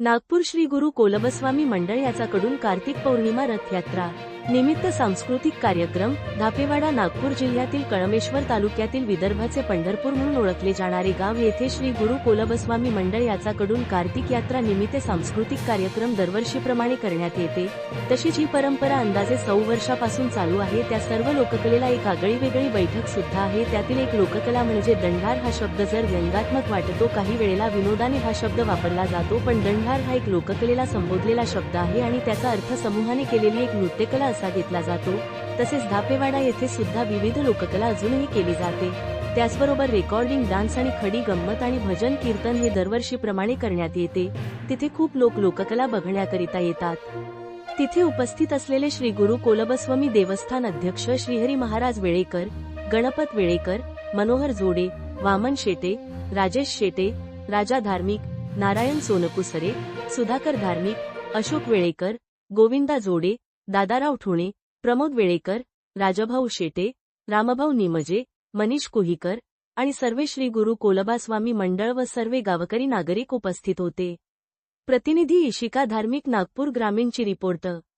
नागपूर श्री गुरु कोलबस्वामी मंडळ याच्याकडून कार्तिक पौर्णिमा रथयात्रा. निमित्त सांस्कृतिक कार्यक्रम धापेवाडा नागपूर जिल्ह्यातील कळमेश्वर तालुक्यातील विदर्भाचे पंढरपूर म्हणून ओळखले जाणारे गाव येथे श्री गुरु कोलबस्वामी मंडळ याच्याकडून कार्तिक यात्रा निमित्त सांस्कृतिक कार्यक्रम दरवर्षीप्रमाणे करण्यात येते. तशीच ही परंपरा अंदाजे सौ वर्षापासून चालू आहे. त्या सर्व लोककलेला एक आगळी वेगळी बैठक सुद्धा आहे. त्यातील एक लोककला म्हणजे दंडार हा शब्द जर व्यंगात्मक वाटतो काही वेळेला विनोदाने हा शब्द वापरला जातो पण दंडार हा एक लोककलेला संबोधलेला शब्द आहे आणि त्याचा अर्थ समूहाने केलेली एक नृत्यकला असा घेतला जातो. तसेच धापेवाडा येथे सुद्धा विविध लोककला अजूनही केली जाते. त्याचबरोबर रेकॉर्डिंग डान्स आणि खडी गंमत आणि भजन कीर्तन हे दरवर्षीप्रमाणे करण्यात येते. तिथे खूप लोक लोककला बघण्याकरिता येतात. तिथे उपस्थित असलेले श्री गुरु कोलबस्वामी देवस्थान अध्यक्ष श्रीहरी महाराज वेळेकर गणपत वेळेकर मनोहर जोडे वामन शेटे राजेश शेटे राजा धार्मिक नारायण सोनकुसरे सुधाकर धार्मिक अशोक वेळेकर गोविंदा जोडे दादाराव ठुणे प्रमोद वेळेकर राजाभाऊ शेटे रामभाऊ निमजे मनीष कोहीकर आणि सर्वे श्री गुरु कोलबास्वामी मंडळ व सर्वे गावकरी नागरिक उपस्थित होते. प्रतिनिधी इशिका धार्मिक नागपूर ग्रामीणची रिपोर्ट